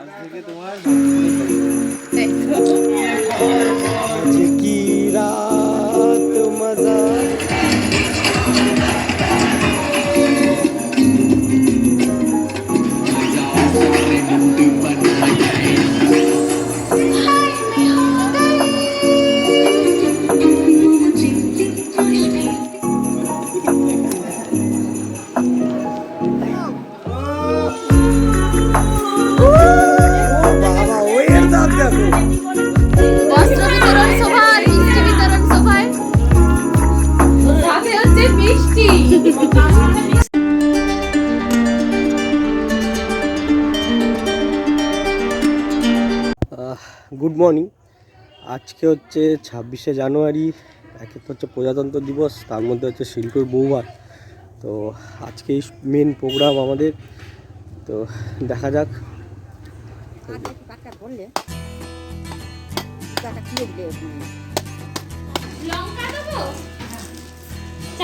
আজ তোমার good morning. আজকে হচ্ছে ছাব্বিশে জানুয়ারি একে তো হচ্ছে প্রজাতন্ত্র দিবস তার মধ্যে হচ্ছে শিল্পের বৌভাত। তো আজকে মেন প্রোগ্রাম আমাদের। তো দেখা যাক।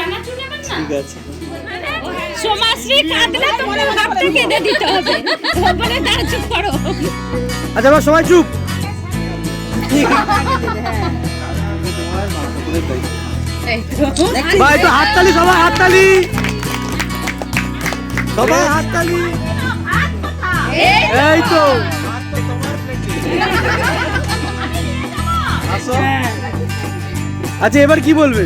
না? ঠিক আছে। সোমাশ্রী কাঁদলে তোমার ভাবটা কেঁদে দিতে হবে। বলে দাঁড়া চুপ করো। আচ্ছা এবার সবাই চুপ। ভাই একটু হাততালি সবাই হাততালি। সবাই হাততালি। এই তো। আচ্ছা এবার কি বলবে?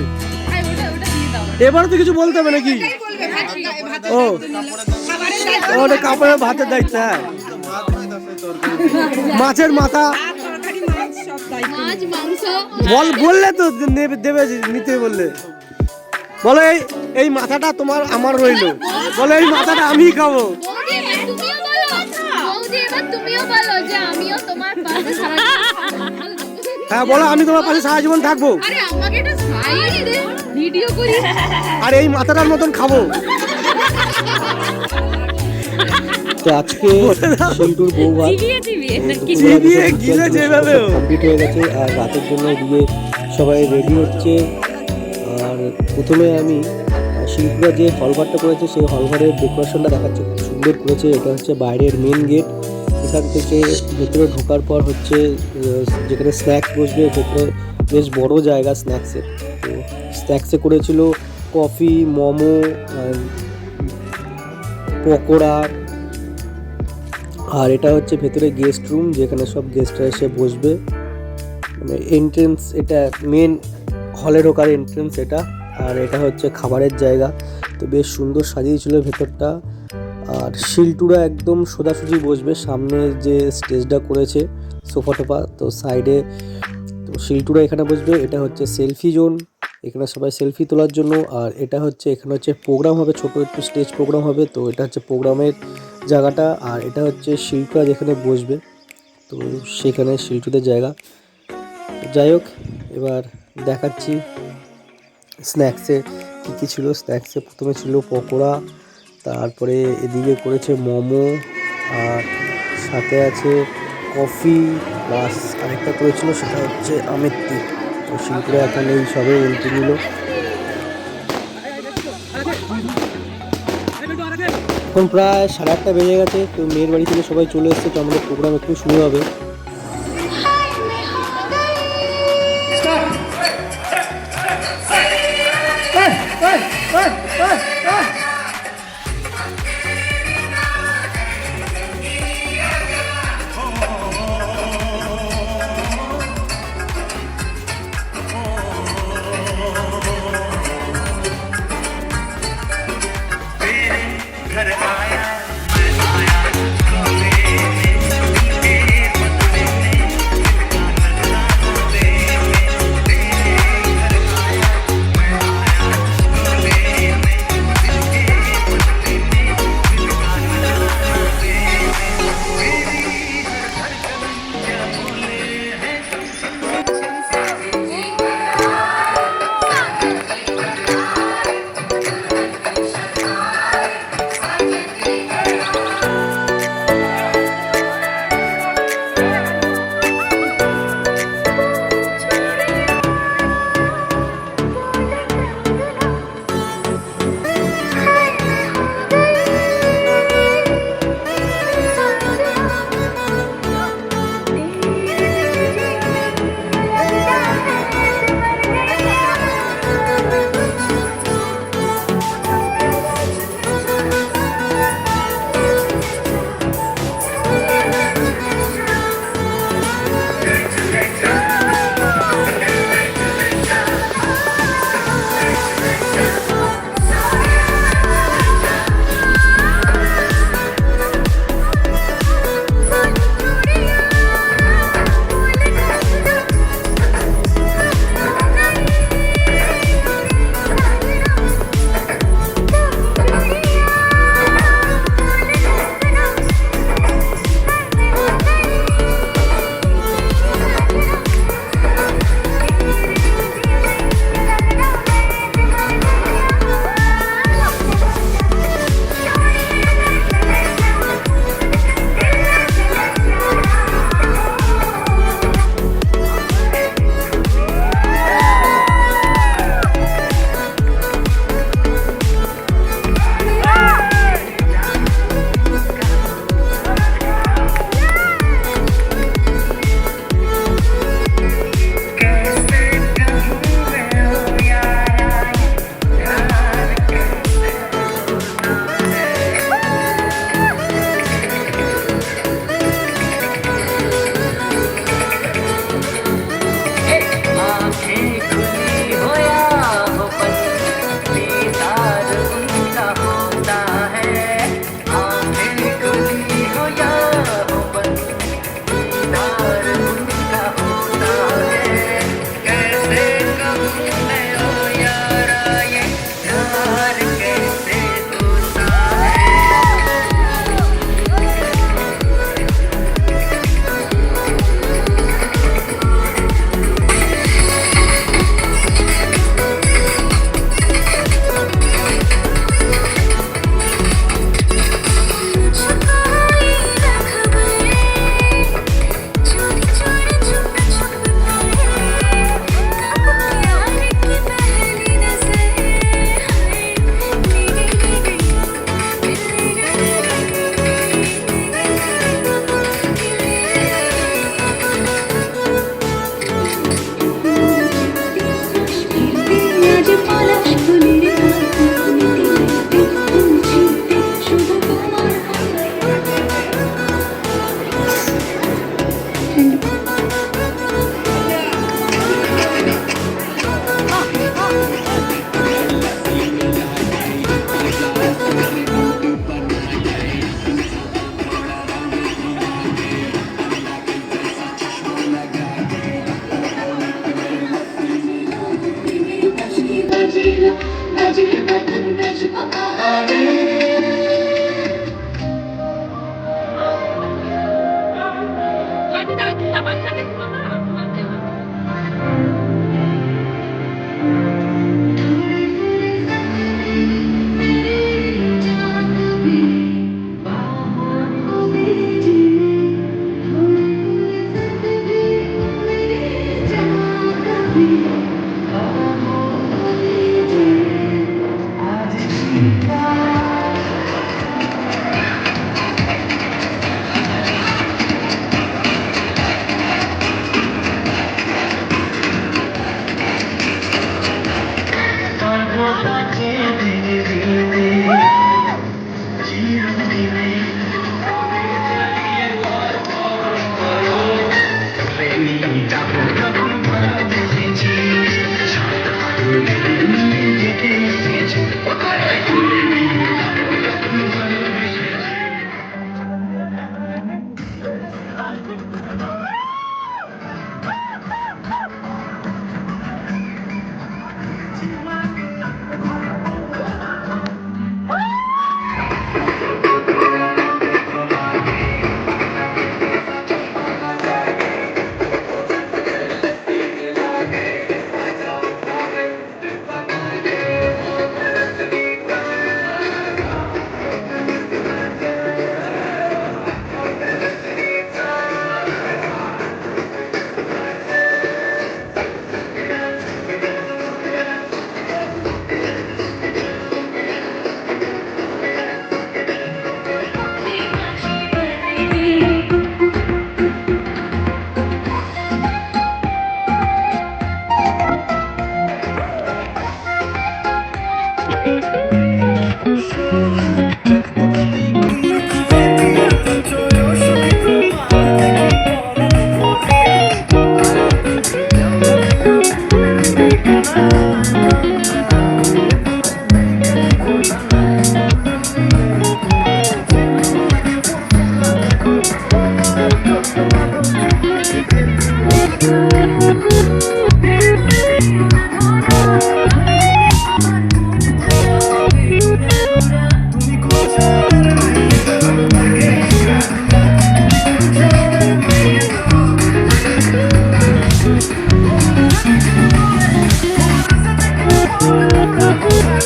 এবার তো কিছু বলতে হবে নাকি? ও, ওটা কাপড়ের ভাতের দায়িত্ব হ্যাঁ। মাছের মাথা। মাছ মাংস। বল বললে তো দেবে নিতে বললে। বলো এই এই মাথাটা তোমার আমার রইল। বলো এই মাথাটা আমি খাব। হ্যাঁ বলো আমি তোমার পাশে সারা জীবন থাকব। আর এই মাথাটার মতন খাব। তো আজকে শিল্টুর যেভাবে কমপ্লিট হয়ে গেছে আর রাতের জন্য এদিকে সবাই রেডি হচ্ছে। আর প্রথমে আমি শিল্পীরা যে হলঘরটা করেছে সেই হলঘরের ডেকোরেশনটা দেখাচ্ছে। খুব সুন্দর করেছে। এটা হচ্ছে বাইরের মেন গেট এখান থেকে ভেতরে ঢোকার পর হচ্ছে যেখানে স্ন্যাক্স বসবে ভেতরে বেশ বড় জায়গা স্ন্যাক্সের তো স্ন্যাক্সে করেছিল কফি মোমো পকোড়া আর এটা হচ্ছে ভেতরে গেস্ট রুম যেখানে সব গেস্টরা এসে বসবে। মানে এন্ট্রেন্স এটা মেন হলে ঢোকার এন্ট্রেন্স এটা। আর এটা হচ্ছে খাবারের জায়গা। তো বেশ সুন্দর সাজিয়েছিল ভেতরটা। আর শিলটুরা একদম সোজাসুজি বসবে। সামনে যে স্টেজটা করেছে সোফা টোফা তো সাইডে তো শিলটুরা এখানে বসবে। এটা হচ্ছে সেলফি জোন এখানে সবাই সেলফি তোলার জন্য, আর এটা হচ্ছে, এখানে হচ্ছে প্রোগ্রাম হবে, ছোট একটু স্টেজ প্রোগ্রাম হবে, তো এটা হচ্ছে প্রোগ্রামের জায়গাটা, আর এটা হচ্ছে শিল্পীরা যেখানে বসবে, তো সেখানে শিল্পীদের জায়গা। যাই হোক, এবার দেখাচ্ছি স্ন্যাক্সে কী কী ছিল। স্ন্যাক্সে প্রথমে ছিল পকোড়া, তারপরে এদিকে করেছে মোমো, আর সাথে আছে কফি প্লাস আরেকটা করেছিল, সেটা হচ্ছে আমেত্তি। শিল্পীরা এখন এই সবে এন্ট্রি নিল এখন প্রায় সাড়ে আটটা বেজে গেছে, তো মেয়ের বাড়ি থেকে সবাই চলে এসছে, তো আমাদের প্রোগ্রাম একটু শুরু হবে।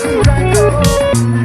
Right now.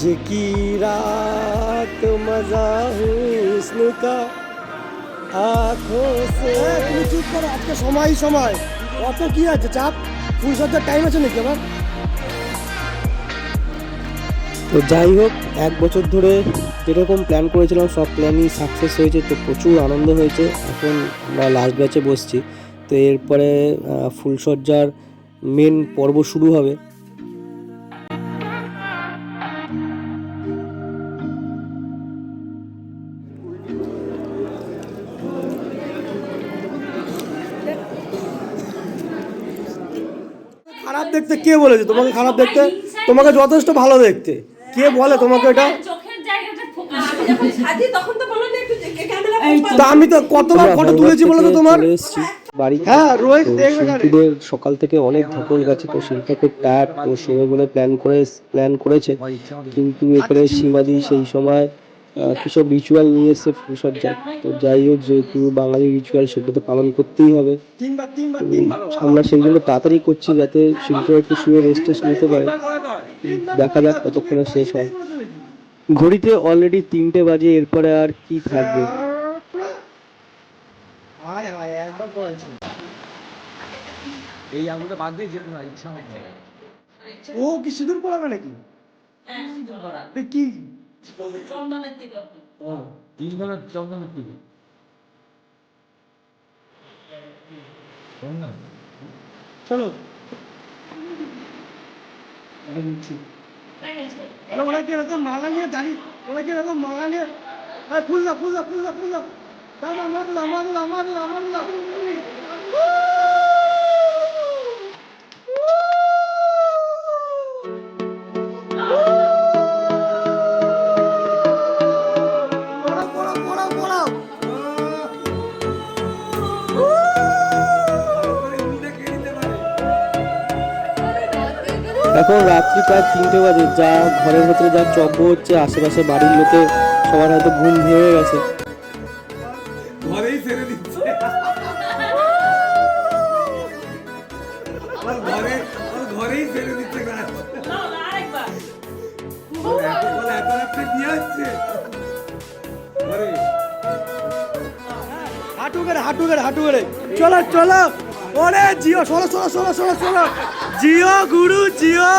आज की रात मजा हुस्न का आँखों से তুমি চুপ করো আজকে সময় সময় অত কি আছে চাপ ফুল সজ্জার টাইম আছে নাকি আমার তো যাই হোক এক বছর ধরে যেরকম প্ল্যান করেছিলাম সব প্ল্যানই সাকসেস হয়েছে তো প্রচুর আনন্দ হয়েছে এখন আমরা লাস্ট ব্যাচে বসছি তো এরপরে আহ, ফুলসজ্জার মেন পর্ব শুরু হবে দেখতে কে বলেছে? তোমাকে খারাপ দেখতে? তোমাকে যথেষ্ট ভালো দেখতে। কে বলে তোমাকে এটা? তো আমি তো কতবার ফটো তুলেছি বলো তো তোমার? এসেছি। বাড়ি হ্যাঁ রোহিত দেখবে সকাল থেকে অনেক ধকল গেছে তো শিল্পা খুব টায়ার্ড তো সে বলে প্ল্যান করে প্ল্যান করেছে। কিন্তু এরপরে সীমাদি সেই সময় কিসব রিচুয়াল নিয়ে এসছে ফুলসজ্জা তো যাই হোক যেহেতু বাঙালি রিচুয়াল সেটা তো পালন করতেই হবে। তিনবার তিনবার তো তিনবার আমরা সেই জন্য তাড়াতাড়ি করছি যাতে শিল্পীরা একটু শুয়ে রেস্ট টেস্ট নিতে পারে। দেখা যাক কতক্ষণে শেষ হয়। ঘড়িতে অলরেডি তিনটে বাজে এরপরে আর কি থাকবে? হায় হায় এই আঙুলটা বাদ দিয়ে যেতে না। ইচ্ছা ও কি সিঁদুর পড়াবে নাকি? চলো। মালা নিয়ে দাঁড়িয়ে ওরা এরকম মালা নিয়ে আরে দাও ফুল দাও ফুল দাও দাও, আমার দাও এখন রাত্রি প্রায় তিনটে বাজে যা ঘরের ভেতরে যা চব্য হচ্ছে আশেপাশে বাড়ির লোকে সবার হয়তো ঘুম ভেঙে গেছে। ঘরেই ছেড়ে দিচ্ছে। ঘরে ঘরেই ছেড়ে দিচ্ছে হাঁটু গেড়ে হাঁটু গেড়ে হাঁটু গেড়ে। চলো চলো। ওরে জিও চলো চলো চলো চলো চলো জিও গুরু জিও।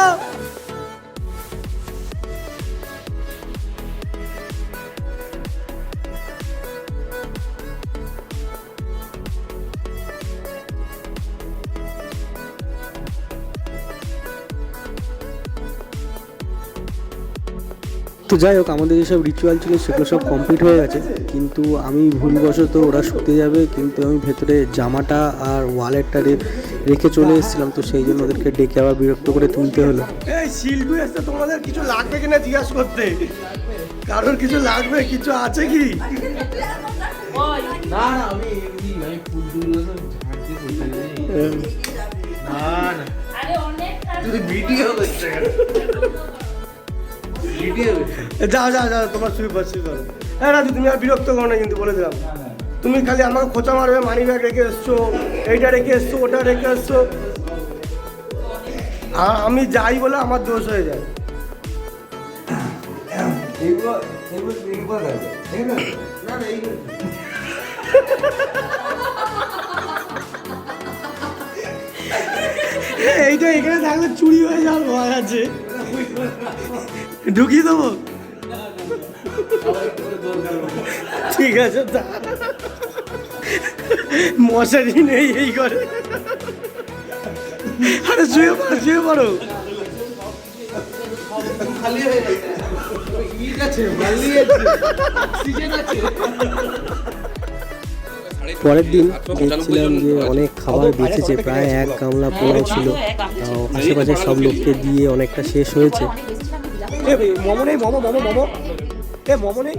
তো যাই হোক আমাদের যেসব রিচুয়াল ছিল সেগুলো সব কমপ্লিট হয়ে গেছে। কিন্তু আমি ভুলবশত ওরা শুতে যাবে কিন্তু আমি ভেতরে জামাটা আর ওয়ালেটটা রেখে চলে এসেছিলাম তো সেই জন্য ওদেরকে ডেকে আবার বিরক্ত করে তুলতে হলো। এই শিল্পী তোমাদের কিছু লাগবে কিনা জিজ্ঞাসা করতে? কারোর কিছু লাগবে কিছু আছে কি? না না আমি আমি করতে না না। আরে অনেক তুই ভিডিও করছে ভিডিও যাও যাও যাও তোমার পড় হ্যাঁ রাজু তুমি আর বিরক্ত করো না কিন্তু বলে দিলাম তুমি খালি আমাকে খোঁচা মারবে মানি ব্যাগ রেখে এসছো এইটা রেখে এসছো ওটা রেখে এসছো আমি যাই বলে আমার দোষ হয়ে যায় এইটা এখানে থাকলে চুরি হয়ে যাওয়ার ভয় আছে ঢুকিয়ে দেবো? ঠিক আছে মশারি নেই এই করে আরে, শুয়ে পড়ো শুয়ে পড়ো। পরের দিন দেখছিলাম যে অনেক খাবার বেঁচেছে, প্রায় এক গামলা পোলাও ছিল। সব লোককে দিয়ে অনেকটা শেষ হয়েছে। এ মোমো নেই, মোমো মোমো মোমো। এ, মোমো নেই।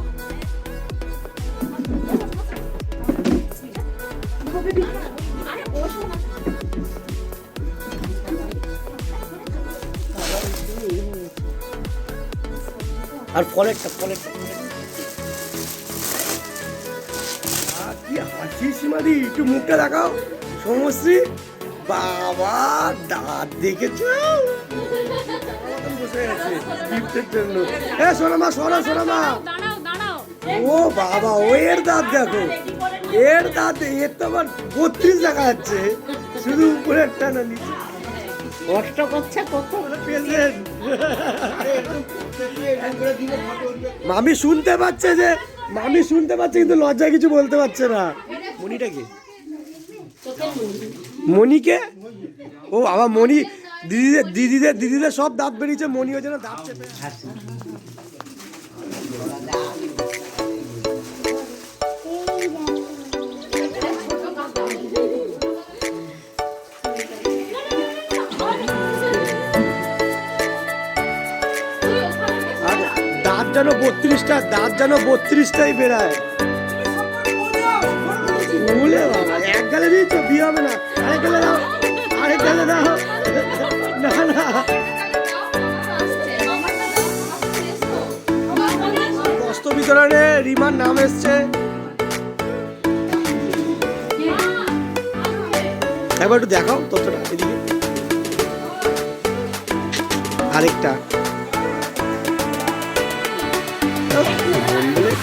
আর ফলেরটা ফলেরটা। কি হাসি সীমাদি, একটু মুখটা দেখাও। সমশ্রী বাবা, দাঁত দেখেছ? বসে আছে গিফটের জন্য এ সোনা মা সোনা সোনা মা। দাঁড়াও দাঁড়াও ও বাবা ও এর দাঁত দেখো। এর দাঁত এর তো আবার বত্রিশ দেখা যাচ্ছে। শুধু উপরেরটা না নিচে। কষ্ট করছে মামি শুনতে পাচ্ছে যে মামি শুনতে পাচ্ছে কিন্তু লজ্জায় কিছু বলতে পারছে না। মনিটা কে? মনিকে ও বাবা মনি দিদিদের দিদিদের দিদিদের সব দাঁত বেরিয়েছে, মনিও যেন দাঁত চেপে দাঁত যেন বত্রিশটা, দাঁত যেন বত্রিশটাই বেরায়। বাবা, এক গেলে দিয়েছ বিয়ে হবে না। আরেক গালে দাও, আরেক গেলে দাও। না না। বস্ত্র বিতরণে রিমার নাম এসছে। একবার একটু দেখাও ততটা এদিকে। আরেকটা।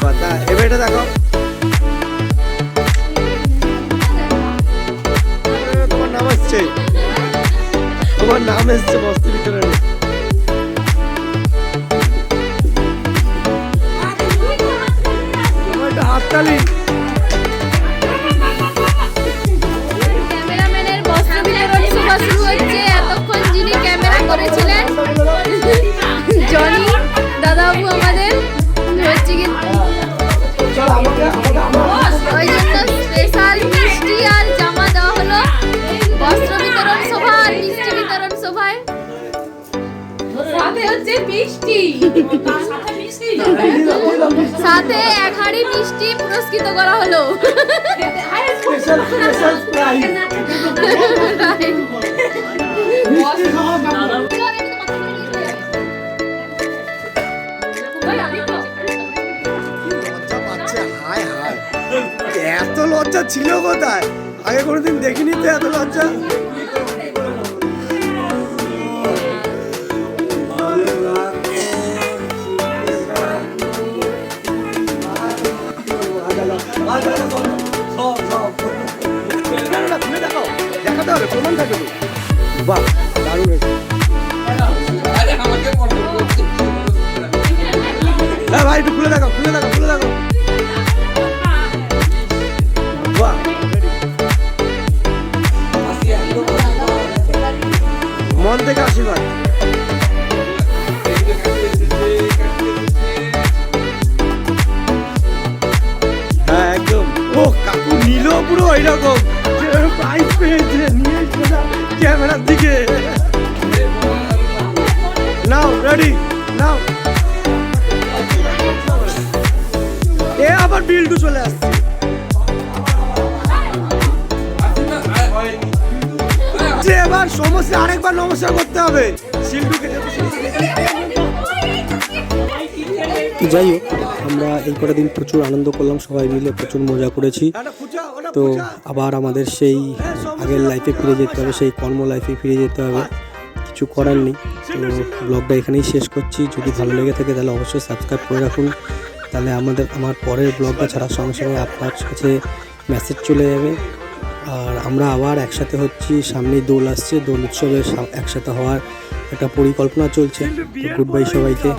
কথা এবার এটা দেখো তোমার নাম এসছে বস্ত্র একটা হাততালি জনি দাদাবাবু আমাদের। হচ্ছে কি হচ্ছে মিষ্টি। সাথে এক হাঁড়ি মিষ্টি পুরস্কৃত করা হলো। এত লজ্জা ছিল কোথায়? আগে কোনোদিন দেখিনি তো এত লজ্জা। মন থেকে আশীর্বাদ হ্যাঁ একদম। ও কাকু নিল পুরো এরকম প্রাইস পেয়েছে। ক্যামেরার দিকে। নাও রেডি নাও। এ আবার বিল্ডু চলে আসছে। এবার সমস্যা আরেকবার নমস্কার করতে হবে। শিল্ডুকে যাই হোক। আমরা এই কটা দিন প্রচুর আনন্দ করলাম, সবাই মিলে প্রচুর মজা করেছি। তো আবার আমাদের সেই আগের লাইফে ফিরে যেতে হবে, সেই কর্ম লাইফে ফিরে যেতে হবে। কিছু করার নেই। তো ব্লগটা এখানেই শেষ করছি। যদি ভালো লেগে থাকে তাহলে অবশ্যই সাবস্ক্রাইব করে রাখুন। তাহলে আমাদের, আমার পরের ব্লগটা ছাড়ার সঙ্গে সঙ্গে আপনার কাছে মেসেজ চলে যাবে। আর আমরা আবার একসাথে হচ্ছি, সামনেই দোল আসছে। দোল উৎসবে একসাথে হওয়ার একটা পরিকল্পনা চলছে। গুড বাই সবাইকে।